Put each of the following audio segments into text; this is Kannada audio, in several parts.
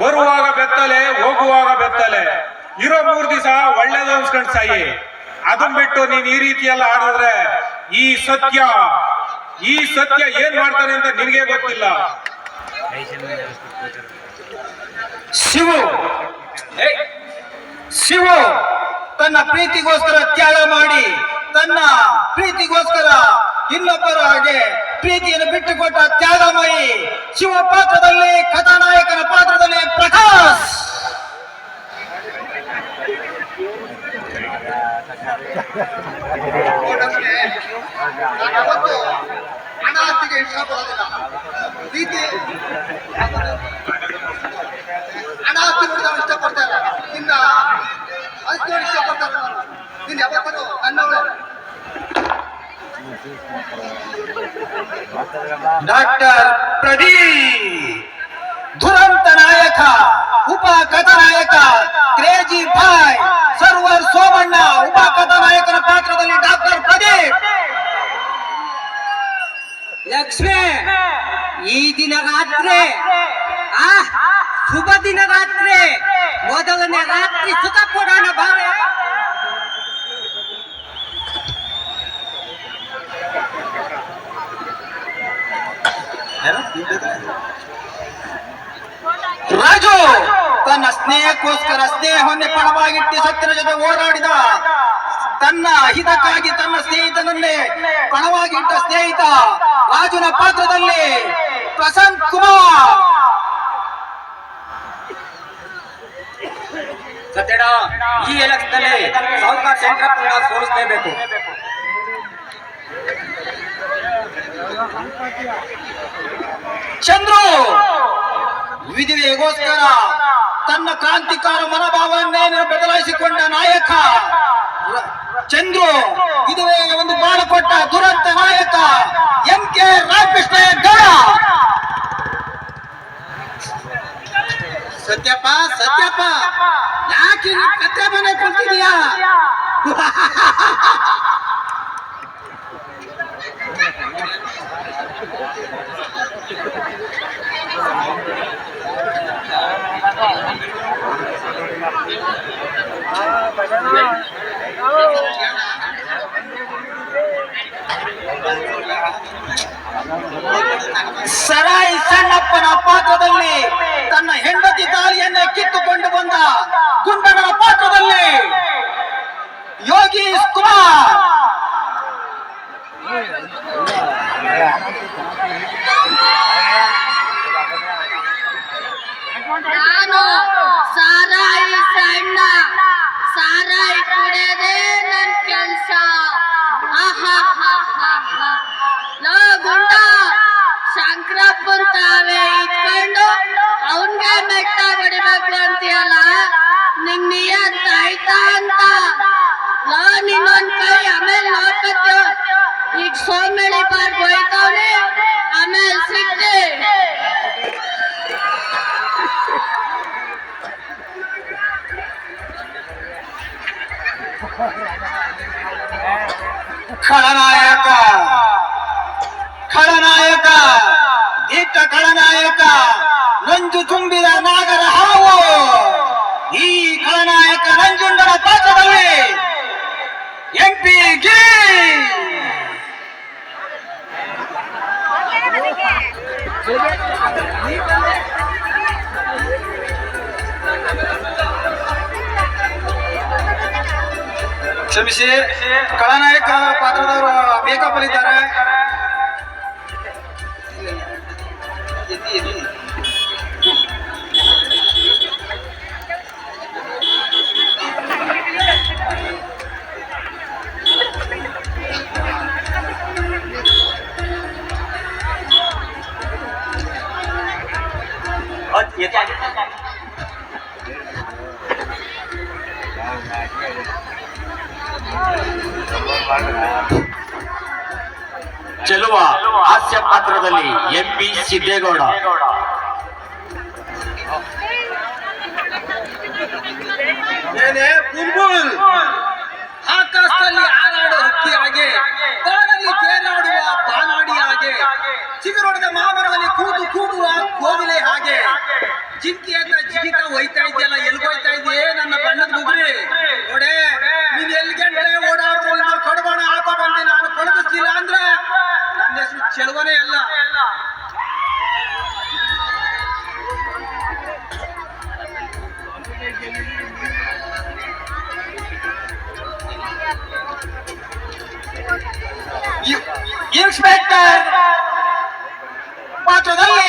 ಬರುವಾಗ ಬೆತ್ತಲೆ, ಹೋಗುವಾಗ ಬೆತ್ತಲೆ. ಇರೋ ಮೂರ್ ದಿವಸ ಒಳ್ಳೇದು ಅನ್ಸ್ಕೊಂಡ್ ಸಾಯಿ. ಅದನ್ ಬಿಟ್ಟು ನೀನ್ ಈ ರೀತಿ ಎಲ್ಲ ಆಡಿದ್ರೆ ಈ ಸತ್ಯ ಈ ಸತ್ಯ ಏನ್ ಮಾಡ್ತಾನೆ ಅಂತ ನಿನಗೆ ಗೊತ್ತಿಲ್ಲ. ಶಿವು ಶಿವು, ತನ್ನ ಪ್ರೀತಿಗೋಸ್ಕರ ತ್ಯಾಗ ಮಾಡಿ, ತನ್ನ ಪ್ರೀತಿಗೋಸ್ಕರ ಇನ್ನೊಬ್ಬರ ಹಾಗೆ ಪ್ರೀತಿಯನ್ನು ಬಿಟ್ಟುಕೊಟ್ಟ ತ್ಯಾಗಮಯಿ ಶಿವ ಪಾತ್ರದಲ್ಲಿ ಕಥಾನಾಯಕನ ಪಾತ್ರದಲ್ಲಿ ಪ್ರಕಾಶ್. ಹಣ ಪ್ರೀತಿ. ಡಾಕ್ಟರ್ ಪ್ರದೀಪ್ ದುರಂತ ನಾಯಕ, ಉಪ ಕಥಾನಾಯಕ ಕ್ರೇಜಿ ಬಾಯ್ ಸರ್ವರ್ ಸೋಮಣ್ಣ, ಉಪ ಕಥಾನಾಯಕನ ಪಾತ್ರದಲ್ಲಿ ಡಾಕ್ಟರ್ ಪ್ರದೀಪ್. ಲಕ್ಷ್ಮಿ, ಈ ದಿನ ರಾತ್ರಿ, ಆ, ಶುಭ ದಿನ ರಾತ್ರಿ, ಮೊದಲನೇ ರಾತ್ರಿ ಸುಖ ಕೊಡೋಣ ರಾಜು, ತನ್ನ ಸ್ನೇಹಕ್ಕೋಸ್ಕರ ಸ್ನೇಹವನ್ನೇ ಪಣವಾಗಿಟ್ಟು ಸತ್ಯನ ಜೊತೆ ಓಡಾಡಿದ ತನ್ನ ಹಿತಕ್ಕಾಗಿ ತನ್ನ ಸ್ನೇಹಿತನನ್ನೇ ಪಣವಾಗಿಟ್ಟ ಸ್ನೇಹಿತ ರಾಜುನ ಪಾತ್ರದಲ್ಲಿ ಪ್ರಶಾಂತ್ ಕುಮಾರ್. ಸತ್ಯಡ ಈ ಎಲೆಕ್ಷನ್ ಸೋಲಿಸಲೇಬೇಕು. ಚಂದ್ರು ವಿಧಿವೆಗೋಸ್ಕರ ತನ್ನ ಕ್ರಾಂತಿಕಾರ ಮನೋಭಾವನ್ನೇ ಬದಲಾಯಿಸಿಕೊಂಡ ನಾಯಕ. ಚಂದ್ರು ಇದುವೇ ಒಂದು ಬಾಳು ಕೊಟ್ಟ ದುರಂತ ನಾಯಕ ಎಂ ಕೆ ರಾಮಕೃಷ್ಣ ನಾಗರ ಹಾವು. ಈ ಖಳನಾಯಕ ನಂಜುಂಡನ ಪಾತ್ರದಲ್ಲಿ ಎಂಪಿ ಗಿರಿ ಕ್ಷಮಿಸಿ ಖಳನಾಯಕ ಪಾತ್ರದವರು ಮೇಕಪ್ ಅಲ್ಲಿದ್ದಾರೆ. ಪಾತ್ರದಲ್ಲಿ ಎಂಪಿ ಸಿದ್ದೇಗೌಡ. ಏನೇ, ಬುಲ್ಬುಲ್! ಆಕಾಶದಲ್ಲಿ ಹಾರಾಡೋ ಹಕ್ಕಿ ಹಾಗೆ ಬಾನಲ್ಲಿ ತೇಲಾಡುವ ಬಾನಾಡಿ ಹಾಗೆ, ಚಿಗುರೊಡೆದ ಮಾಮರದಲ್ಲಿ ಕೂತು ಕೂಡುವ ಕೋವಿಲೆ ಹಾಗೆ. ಜಿಂಕೆಯನ್ನ ಹೋಯ್ತಾ ಇದೆಯಲ್ಲ, ಎಲ್ಲಿ ಹೋಯ್ತಾ ಇದೆಯೇ ನನ್ನ ಬಣ್ಣದ ಮುಗುರಿ ನೋಡೇ, ನೀನ್ ಎಲ್ಲಿ ಗಂಟೆ ಓಡಾಡ್ಕೊಂಡು ಕೊಡಬಾಣ ಹಾಕೋ ಬಂದೆ, ನಾನು ಪಳಗಿಸ್ಲಿಲ್ಲ ಅಂದ್ರೆ? ಚೆಲುವನೇ ಅಲ್ಲ ಇ- ಇನ್ಸ್ಪೆಕ್ಟರ್ ಪಾತ್ರದಲ್ಲಿ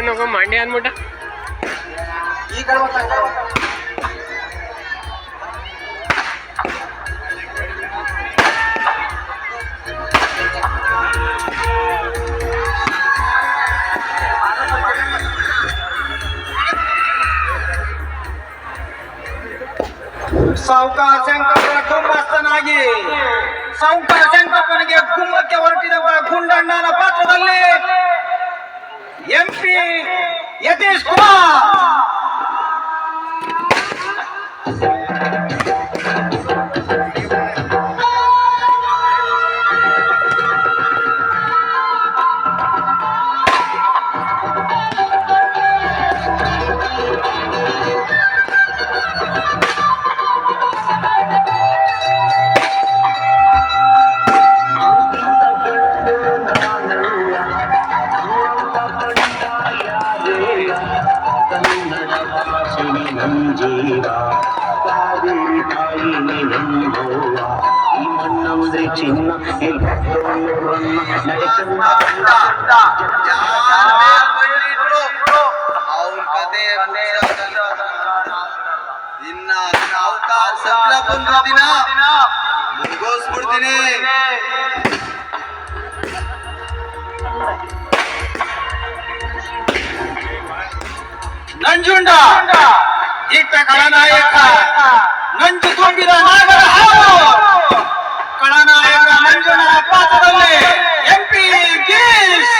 ಅನ್ನೋ ಮಂಡ್ಯ ಅನ್ಬಿಟ್ಟ ಸಾವುಕಾರ ಶಂಕರನ ಗುಮ್ಮಸ್ತನಾಗಿ ಸಾವುಕಾರ ಶಂಕರನಿಗೆ ಗುಮ್ಮಕ್ಕೆ ಹೊರಟಿದಂತ ಗುಂಡಣ್ಣನ ಪಾತ್ರದಲ್ಲಿ 严平也得出发 ಎಂಪಿ ಯತೀಶ್ ಕುಮಾರ್ ಚಿನ್ನ ಅವ್ರ ಕತೆ ಇನ್ನ ಸಂಕಲ ಬಂದ ದಿನ ಮುಗಿಸ್ಬಿಡ್ತೀನಿ ನಂಜುಂಡ ಇಟ್ಟ ಕಳನಾಯಕ ನಂಜು ತುಂಬಿದ ನಾಗರ ಹಾವು ಕಳನಾಯಕ ನಂಜುಂಡನ ಪಾತ್ರದಲ್ಲಿ ಎಂಪಿ ಗಿರೀಶ್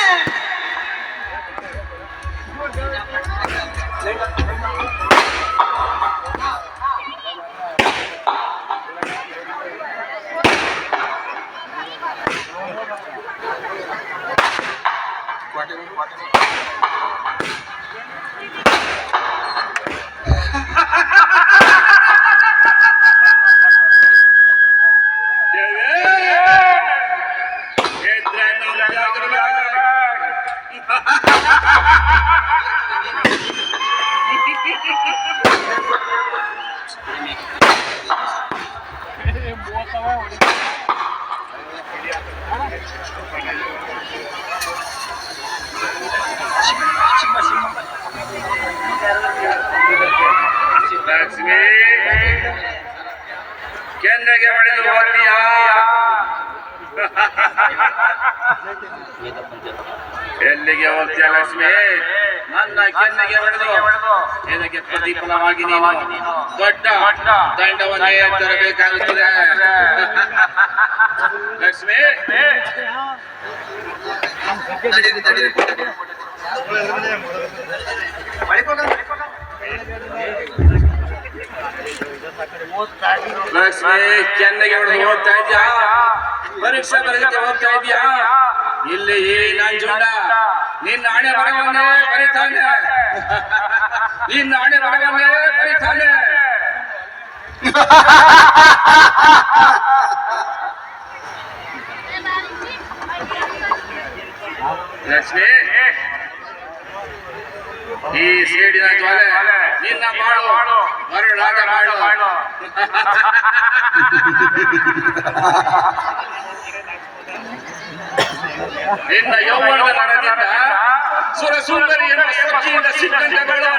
ಲಕ್ಷ್ಮಿ ಕೆನ್ನೆಗೆ ಹೊಡೆದು ಹೋಗ್ತೀಯಾ ಎಲ್ಲಿಗೆ ಹೋಗ್ತೀಯ ಲಕ್ಷ್ಮಿ? ನನ್ನ ಕೆನ್ನೆಗೆ ಹೊಡೆದು. ಇದಕ್ಕೆ ಪ್ರತಿಫಲವಾಗಿ ನೀನು ದೊಡ್ಡ ದಂಡವನ್ನೇ ತರಬೇಕಾಗುತ್ತದೆ. ಲಕ್ಷ್ಮಿ? ಲಕ್ಷ್ಮಿ ಕೆನ್ನೆಗೆ ಹೊಡೆದು ಹೋಗ್ತಾ ಇದ್ಯಾ ಪರೀಕ್ಷೆ ಬರೆದಕ್ಕೆ ಹೋಗ್ತಾ ಇದ್ಯಾ ಇಲ್ಲಿ ಈ ನಂಜುಂಡ ನಿನ್ನ ಹಣೆ ಬರವನ್ನೇ ಬರೀತಾನೆ ನಿನ್ನ ಹಣೆ ಬರವನ್ನೇ ಬರೀತಾನೆ ಲಕ್ಷ್ಮಿ ಈ ಸೇಡಿನ ಜ್ವಾಲೆ ನಿನ್ನ ಮಾಡು. ಮರುಳಾದ ಮಾಡು. ನಿನ್ನ ಯೌವನದ ನರದಿಂದ ಸುರಸುಂದರಿ ಎಂಬ ಸೊಕ್ಕಿಯಿಂದ ಸಿಕ್ಕಂಡಗಳು